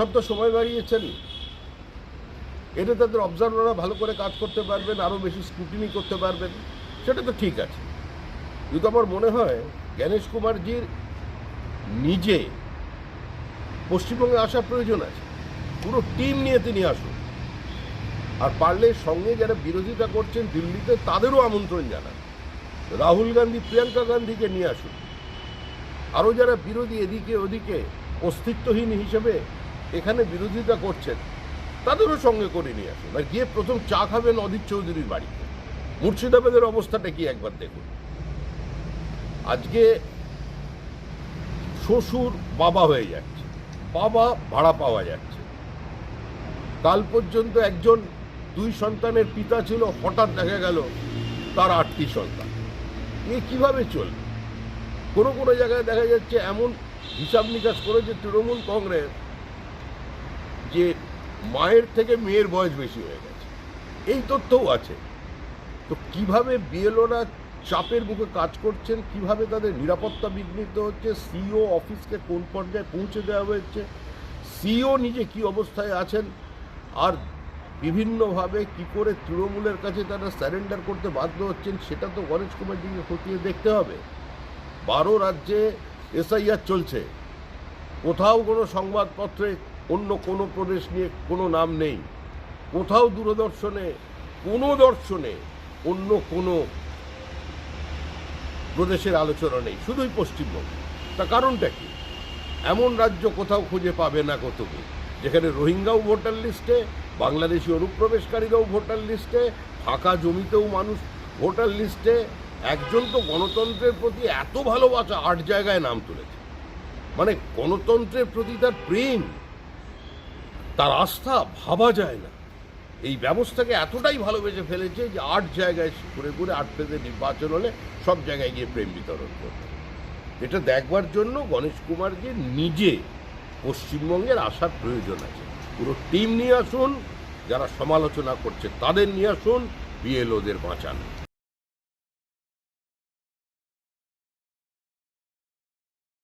সপ্তাহ সময় বাড়িয়েছেন। এটা তাদের অবজারভাররা ভালো করে কাজ করতে পারবেন আরও বেশি স্ক্রুটিনি করতে পারবেন, সেটা তো ঠিক আছে। কিন্তু আমার মনে হয় জ্ঞানেশ কুমারজির নিজে পশ্চিমবঙ্গে আসার প্রয়োজন আছে। পুরো টিম নিয়ে তিনি আসুন। আর পারলে সঙ্গে যারা বিরোধিতা করছেন দিল্লিতে, তাদেরও আমন্ত্রণ জানান। রাহুল গান্ধী, প্রিয়াঙ্কা গান্ধীকে নিয়ে আসুন। আরও যারা বিরোধী, এদিকে ওদিকে অস্তিত্বহীন হিসেবে এখানে বিরোধিতা করছেন, তাদেরও সঙ্গে করে নিয়ে আসুন। আর গিয়ে প্রথম চা খাবেন অধীর চৌধুরীর বাড়িতে। মুর্শিদাবাদের অবস্থাটা কি একবার দেখুন। আজকে শ্বশুর বাবা হয়ে যাচ্ছে, বাবা ভাড়া পাওয়া যাচ্ছে। কাল পর্যন্ত একজন দুই সন্তানের পিতা ছিল, হঠাৎ দেখা গেল তার আটটি সন্তান। এ কীভাবে চলবে? কোনো কোনো জায়গায় দেখা যাচ্ছে এমন হিসাব নিকাশ করেছে তৃণমূল কংগ্রেস যে মায়ের থেকে মেয়ের বয়স বেশি হয়ে গেছে। এই তথ্যও আছে। তো কীভাবে বিএলওরা চাপের মুখে কাজ করছেন, কীভাবে তাদের নিরাপত্তা বিঘ্নিত হচ্ছে, সিও অফিসকে কোন পর্যায়ে পৌঁছে দেওয়া হয়েছে, সিও নিজে কি অবস্থায় আছেন, আর বিভিন্নভাবে কি করে তৃণমূলের কাছে তারা স্যারেন্ডার করতে বাধ্য হচ্ছেন, সেটা তো গণেশ কুমারজিকে খতিয়ে দেখতে হবে। বারো রাজ্যে এসআইআর চলছে। কোথাও কোনো সংবাদপত্রে অন্য কোনো প্রদেশ নিয়ে কোনো নাম নেই। কোথাও দূরদর্শনে, কোনো দর্শনে অন্য কোনো প্রদেশের আলোচনা নেই, শুধুই পশ্চিমবঙ্গ। তা কারণটা কি? এমন রাজ্য কোথাও খুঁজে পাবে না কতগুলো যেখানে রোহিঙ্গাও ভোটার লিস্টে, বাংলাদেশি অনুপ্রবেশকারীরাও ভোটার লিস্টে, ফাঁকা জমিতেও মানুষ ভোটার লিস্টে। একজন তো গণতন্ত্রের প্রতি এত ভালোবাসা, আট জায়গায় নাম তুলেছে। মানে গণতন্ত্রের প্রতি তার প্রেম। তার আস্থা ভাবা যায় না। এই ব্যবস্থাকে এতটাই ভালোবেসে ফেলেছে যে আট জায়গায় ঘুরে ঘুরে আট পেতে নির্বাচন হলে সব জায়গায় গিয়ে প্রেম বিতরণ করবে। এটা দেখবার জন্য গণেশ কুমারকে নিজে পশ্চিমবঙ্গের আসার প্রয়োজন আছে। পুরো টিম নিয়ে আসুন, যারা সমালোচনা করছে তাদের নিয়ে আসুন, বিএলওদের বাঁচান।